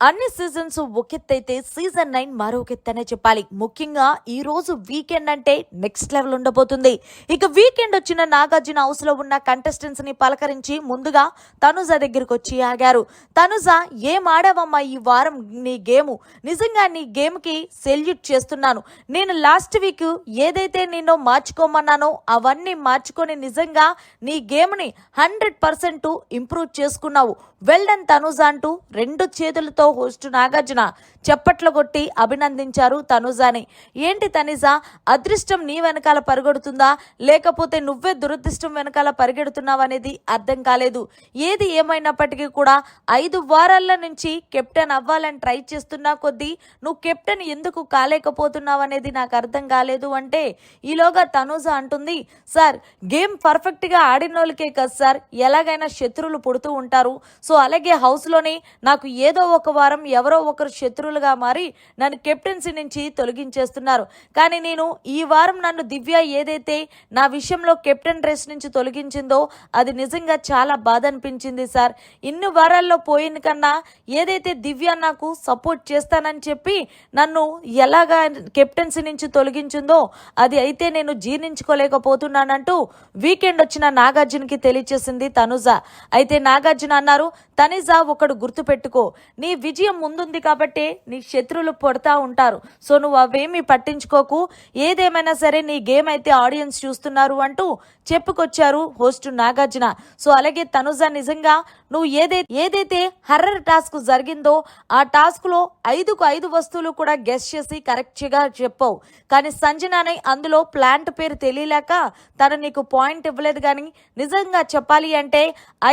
అన్ని సీజన్స్ ఒకెత్తైతే season nine మరొకెత్తనే చెప్పాలి. ముఖ్యంగా ఈ రోజు వీకెండ్ అంటే నెక్స్ట్ లెవెల్ ఉండబోతుంది. ఇక వీకెండ్ వచ్చిన నాగార్జున హౌస్లో ఉన్న కంటెస్టెంట్స్ని పలకరించి ముందుగా తనుజ దగ్గరికి వచ్చి ఆగారు. తనుజ ఏం ఆడావమ్మా ఈ వారం నీ గేమ్? నిజంగా నీ గేమ్కి సెల్యూట్ చేస్తున్నాను. నేను లాస్ట్ వీక్ ఏదైతే నేను మార్చుకోమన్నానో అవన్నీ మార్చుకొని నిజంగా నీ గేమ్ని హండ్రెడ్ పర్సెంట్ ఇంప్రూవ్ చేసుకున్నావు. వెల్ డన్ తనుజ అంటూ రెండు చేతులతో హోస్ట్ నాగార్జున చప్పట్లు కొట్టి అభినందించారు తనుజాని. ఏంటి తనిజ? అదృష్టం నీ వెనకాల పరిగెడుతుందా? లేకపోతే నువ్వే దురదృష్టం వెనకాల పరిగెడుతున్నావు అనేది అర్థం కాలేదు. ఏది ఏమైనప్పటికీ కూడా ఐదు వారాల నుంచి కెప్టెన్ అవ్వాలని ట్రై చేస్తున్నా కొద్దీ నువ్వు కెప్టెన్ ఎందుకు కాలేకపోతున్నావు అనేది నాకు అర్థం కాలేదు అంటే ఈలోగా తనుజ అంటుంది సార్ గేమ్ పర్ఫెక్ట్గా ఆడిన వాళ్ళకే కదా సార్ ఎలాగైనా శత్రువులు పుడుతూ ఉంటారు. సో అలాగే హౌస్లోనే నాకు ఏదో ఒక వారం ఎవరో ఒకరు శత్రువులుగా మారి నన్ను కెప్టెన్సీ నుంచి తొలగించేస్తున్నారు. కానీ నేను ఈ వారం నన్ను దివ్య ఏదైతే నా విషయంలో కెప్టెన్ రేస్ నుంచి తొలగించిందో అది నిజంగా చాలా బాధ అనిపించింది సార్. ఇన్ని వారాల్లో పోయిన కన్నా ఏదైతే దివ్య నాకు సపోర్ట్ చేస్తానని చెప్పి నన్ను ఎలాగా కెప్టెన్సీ నుంచి తొలగించిందో అది అయితే నేను జీర్ణించుకోలేకపోతున్నానంటూ వీకెండ్ వచ్చిన నాగార్జునకి తెలియచేసింది తనుజ. అయితే నాగార్జున అన్నారు తనిజ ఒకడు గుర్తుపెట్టుకో. నీ విజయం ముందుంది కాబట్టి నీ శత్రువులు పడతా ఉంటారు. సో నువ్వు అవేమీ పట్టించుకోకు. ఏదేమైనా సరే నీ గేమ్ అయితే ఆడియన్స్ చూస్తున్నారు అంటూ చెప్పుకొచ్చారు హోస్ట్ నాగార్జున. సో అలాగే తనుజ నిజంగా నువ్వు ఏదైతే ఏదైతే హర్రర్ టాస్క్ జరిగిందో ఆ టాస్క్లో ఐదుకు ఐదు వస్తువులు కూడా గెస్ట్ చేసి కరెక్ట్గా చెప్పవు. చెప్పావు కానీ సంజనాని అందులో ప్లాంట్ పేరు తెలియలేక తను నీకు పాయింట్ ఇవ్వలేదు కానీ నిజంగా చెప్పాలి అంటే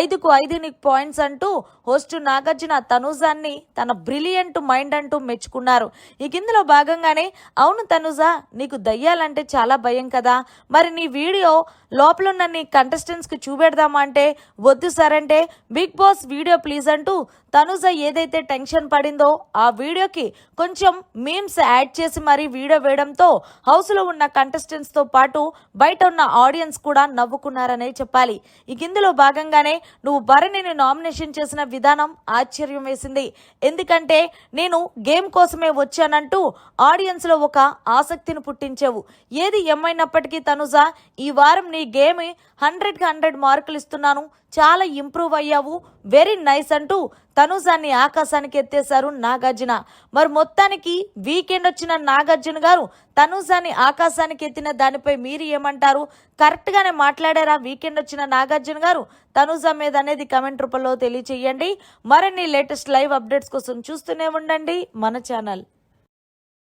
ఐదుకు ఐదు నీకు పాయింట్స్ అంటూ హోస్ట్ నాగార్జున తనుజాన్ని తన బ్రిలియంట్ మైండ్ అంటూ మెచ్చుకున్నారు. ఇక ఇందులో భాగంగానే అవును తనుజ నీకు దయ్యాలంటే చాలా భయం కదా. మరి నీ వీడియో లోపలున్న నీ కంటెస్టెంట్స్కి చూపెడదామా అంటే వద్దు సార్ అంటే బిగ్ బాస్ వీడియో ప్లీజ్ అంటూ తనుజ ఏదైతే టెన్షన్ పడిందో ఆ వీడియోకి కొంచెం మీమ్స్ యాడ్ చేసి మరీ వీడియో వేయడంతో హౌస్లో ఉన్న కంటెస్టెంట్స్తో పాటు బయట ఉన్న ఆడియన్స్ కూడా నవ్వుకున్నారనే చెప్పాలి. ఇక ఇందులో భాగంగానే నువ్వు భరణిని నామినేషన్ చేసిన విధానం ఆశ్చర్యం వేసింది. ఎందుకంటే నేను గేమ్ కోసమే వచ్చానంటూ ఆడియన్స్లో ఒక ఆసక్తిని పుట్టించావు. ఏది ఏమైనప్పటికీ తనుజ ఈ వారం నీ గేమ్ హండ్రెడ్కి హండ్రెడ్ మార్కులు ఇస్తున్నాను. చాలా ఇంప్రూవ్ అయ్యావు. వెరీ నైస్ అంటూ తనుజాన్ని ఆకాశానికి ఎత్తేశారు నాగార్జున. మరి మొత్తానికి వీకెండ్ వచ్చిన నాగార్జున గారు తనుజాన్ని ఆకాశానికి ఎత్తిన దానిపై మీరు ఏమంటారు? కరెక్ట్గానే మాట్లాడారా వీకెండ్ వచ్చిన నాగార్జున గారు? తనుజా మీద అనేది కమెంట్ రూపంలో తెలియచేయండి. మరిన్ని లేటెస్ట్ లైవ్ అప్డేట్స్ కోసం చూస్తూనే ఉండండి మన ఛానల్.